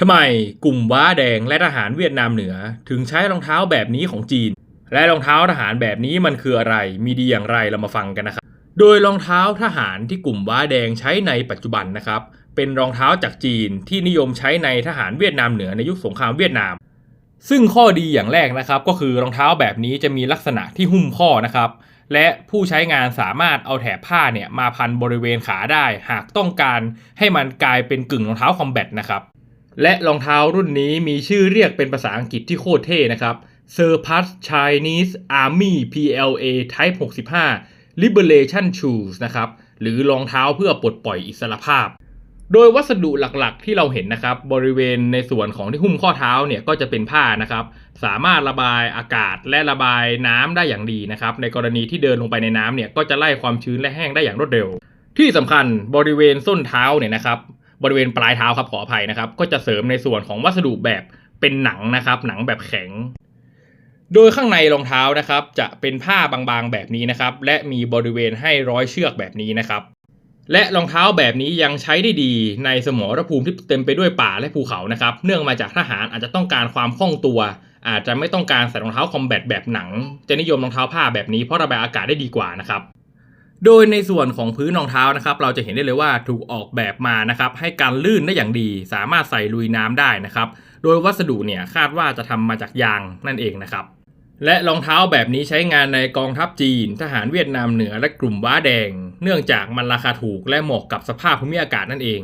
ทำไมกลุ่มว้าแดงและทหารเวียดนามเหนือ ถึงใช้รองเท้าแบบนี้ของจีน และรองเท้าทหารแบบนี้มันคืออะไร มีดีอย่างไรเรามาฟังกันนะครับ โดยรองเท้าทหารที่กลุ่มว้าแดงใช้ในปัจจุบันนะครับ เป็นรองเท้าจากจีนที่นิยมใช้ในทหารเวียดนามเหนือในยุคสงครามเวียดนาม ซึ่งข้อดีอย่างแรกนะครับก็คือรองเท้าแบบนี้จะมีลักษณะที่หุ้มข้อนะครับและผู้ใช้งานสามารถเอาแถบผ้าเนี่ยมาพันบริเวณขาได้ หากต้องการให้มันกลายเป็นกึ่งรองเท้าคอมแบทนะครับ และรองเท้ารุ่นนี้มีชื่อเรียกเป็นภาษาอังกฤษที่โคตรเท่นะครับ Surpass Chinese Army PLA Type 65 Liberation Shoes นะครับ หรือรองเท้าเพื่อปลดปล่อยอิสรภาพ โดยวัสดุหลักๆ ที่เราเห็นนะครับ บริเวณในส่วนของที่หุ้มข้อเท้าเนี่ยก็จะเป็นผ้านะครับ สามารถระบายอากาศและระบายน้ำได้อย่างดีนะครับ ในกรณีที่เดินลงไปในน้ำเนี่ยก็จะไล่ความชื้นและแห้งได้อย่างรวดเร็ว ที่สำคัญบริเวณส้นเท้าเนี่ยนะครับ บริเวณปลายเท้าครับขออภัยนะครับ ก็จะเสริมในส่วนของวัสดุแบบเป็นหนังนะครับ หนังแบบแข็ง โดยข้างในรองเท้านะครับ จะเป็นผ้าบางๆแบบนี้นะครับ และมีบริเวณให้ร้อยเชือกแบบนี้นะครับ และรองเท้าแบบนี้ยังใช้ได้ดีในสมรภูมิที่เต็มไปด้วยป่าและภูเขานะครับ เนื่องมาจากทหารอาจจะต้องการความคล่องตัว อาจจะไม่ต้องการใส่รองเท้าคอมแบทแบบหนัง จะนิยมรองเท้าผ้าแบบนี้เพราะระบายอากาศได้ดีกว่านะครับ โดยในส่วนของพื้นรองเท้านะครับ เราจะเห็นได้เลยว่าถูกออกแบบมานะครับ ให้การลื่นได้อย่างดี สามารถใส่ลุยน้ำได้นะครับ โดยวัสดุเนี่ยคาดว่าจะทำมาจากยางนั่นเองนะครับ และรองเท้าแบบนี้ใช้งานในกองทัพจีน ทหารเวียดนามเหนือและกลุ่มว้าแดง เนื่องจากมันราคาถูกและเหมาะกับสภาพภูมิอากาศนั่นเอง